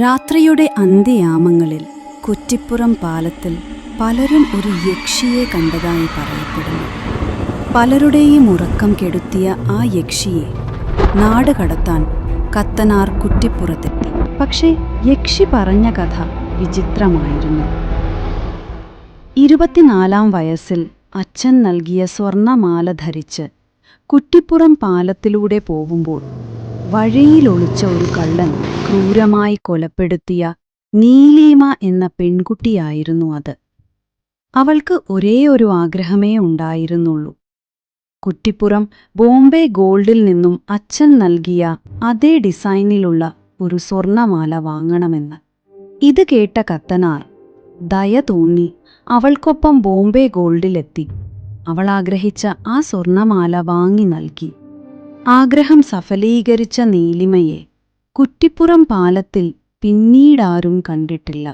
രാത്രിയുടെ അന്ത്യയാമങ്ങളിൽ കുറ്റിപ്പുറം പാലത്തിൽ പലരും ഒരു യക്ഷിയെ കണ്ടതായി പറയപ്പെടുന്നു. പലരുടെയും ഉറക്കം കെടുത്തിയ ആ യക്ഷിയെ നാട് കടത്താൻ കത്തനാർ കുറ്റിപ്പുറത്തെത്തി. പക്ഷേ യക്ഷി പറഞ്ഞ കഥ വിചിത്രമായിരുന്നു. ഇരുപത്തിനാലാം വയസ്സിൽ അച്ഛൻ നൽകിയ സ്വർണമാല ധരിച്ച് കുറ്റിപ്പുറം പാലത്തിലൂടെ പോകുമ്പോൾ വഴിയിലൊളിച്ച ഒരു കള്ളൻ ക്രൂരമായി കൊലപ്പെടുത്തിയ നീലീമ എന്ന പെൺകുട്ടിയായിരുന്നു അത്. അവൾക്ക് ഒരേ ഒരു ആഗ്രഹമേ ഉണ്ടായിരുന്നുള്ളൂ. കുറ്റിപ്പുറം ബോംബെ ഗോൾഡിൽ നിന്നും അച്ഛൻ നൽകിയ അതേ ഡിസൈനിലുള്ള ഒരു സ്വർണമാല വാങ്ങണമെന്ന്. ഇത് കേട്ട കത്തനാർ ദയ തോന്നി അവൾക്കൊപ്പം ബോംബെ ഗോൾഡിലെത്തി. അവൾ ആഗ്രഹിച്ച ആ സ്വർണമാല വാങ്ങി നൽകി. ആഗ്രഹം സഫലീകരിച്ച നീലിമയെ കുറ്റിപ്പുറം പാലത്തിൽ പിന്നീടാരും കണ്ടിട്ടില്ല.